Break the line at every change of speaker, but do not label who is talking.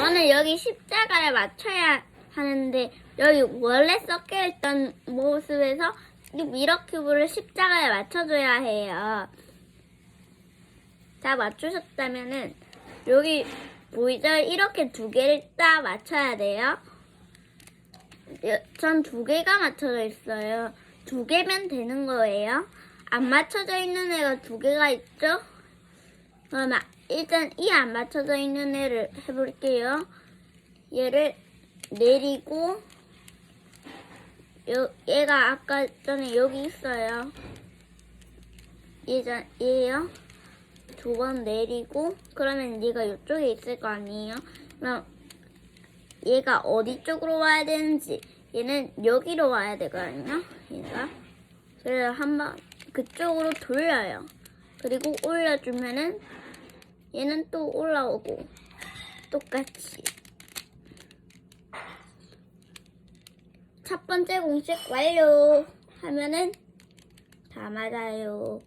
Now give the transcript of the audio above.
이번에 여기 십자가를 맞춰야 하는데 여기 원래 섞여 있던 모습에서 이 미러 큐브를 십자가에 맞춰줘야 해요. 다 맞추셨다면은 여기 보이죠? 이렇게 두 개를 딱 맞춰야 돼요. 전 두 개가 맞춰져 있어요. 두 개면 되는 거예요. 안 맞춰져 있는 애가 두 개가 있죠? 아- 일단 이 안 맞춰져 있는 애를 해볼게요. 얘를 내리고 요, 얘가 아까 전에 여기 있어요. 얘자, 얘요. 두 번 내리고 그러면 얘가 이쪽에 있을 거 아니에요? 그럼 얘가 어디 쪽으로 와야 되는지 얘는 여기로 와야 되거든요. 얘가 그래서 한번 그쪽으로 돌려요. 그리고 올려주면은 얘는 또 올라오고 똑같이 첫 번째 공식 완료 하면은 다 맞아요.